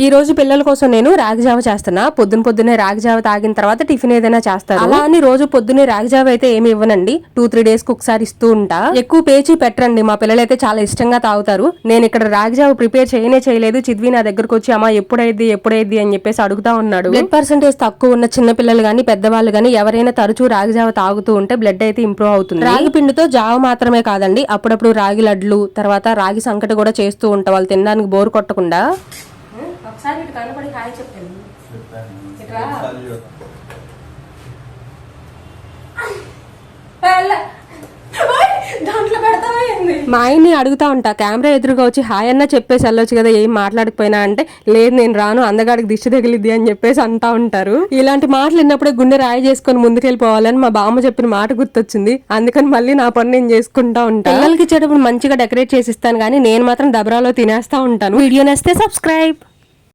ఈ రోజు పిల్లల కోసం నేను రాగి జావ చేస్తున్నా. పొద్దున పొద్దునే రాగి జావ తాగిన తర్వాత టిఫిన్ ఏదైనా చేస్తారు. అలా అని రోజు పొద్దున్నే రాగి జావ అయితే ఏమి ఇవ్వనండి. టూ త్రీ డేస్కి ఒకసారి ఇస్తూ ఉంటా. ఎక్కువ పేచి పెట్టరండి. మా పిల్లలు అయితే చాలా ఇష్టంగా తాగుతారు. నేను ఇక్కడ రాగి జావ ప్రిపేర్ చేయనే చేయలేదు. చిద్వి నా దగ్గరకు వచ్చి అమ్మా ఎప్పుడైద్ది ఎప్పుడైద్ది? అని చెప్పేసి అడుగుతా ఉన్నాడు. బ్లడ్ పర్సెంటేజ్ తక్కువ ఉన్న చిన్న పిల్లలు గానీ పెద్దవాళ్ళు గానీ ఎవరైనా తరచూ రాగి జావ తాగుతూ ఉంటే బ్లడ్ అయితే ఇంప్రూవ్ అవుతుంది. రాగి పిండితో జావ మాత్రమే కాదండి. అప్పుడప్పుడు రాగి లడ్లు తర్వాత రాగి సంకటి కూడా చేస్తూ ఉంటాం. వాళ్ళు తినడానికి బోర్ కొట్టకుండా. ఒకసారి ఇటు కనపడి హాయ్ చెప్పాను ఇట్రా. మా ఆయన్ని అడుగుతా ఉంటా కెమెరా ఎదురుగా వచ్చి హాయ్ అన్న చెప్పేసి వెళ్ళొచ్చు కదా ఏం మాట్లాడకపోయినా అంటే లేదు నేను రాను అందగాడికి దిష్టి తగిలిద్ది అని చెప్పేసి అంటా ఉంటారు. ఇలాంటి మాటలు విన్నప్పుడే గుండె రాయి చేసుకొని ముందుకెళ్ళిపోవాలని మా బామ్మ చెప్పిన మాట గుర్తొచ్చింది. అందుకని మళ్ళీ నా పని నేను చేసుకుంటా ఉంటాను పిల్లలకి ఇచ్చేటప్పుడు మంచిగా డెకరేట్ చేసి ఇస్తాను కానీ నేను మాత్రం దబరాలో తినేస్తా ఉంటాను. వీడియో నేస్తే సబ్స్క్రైబ్.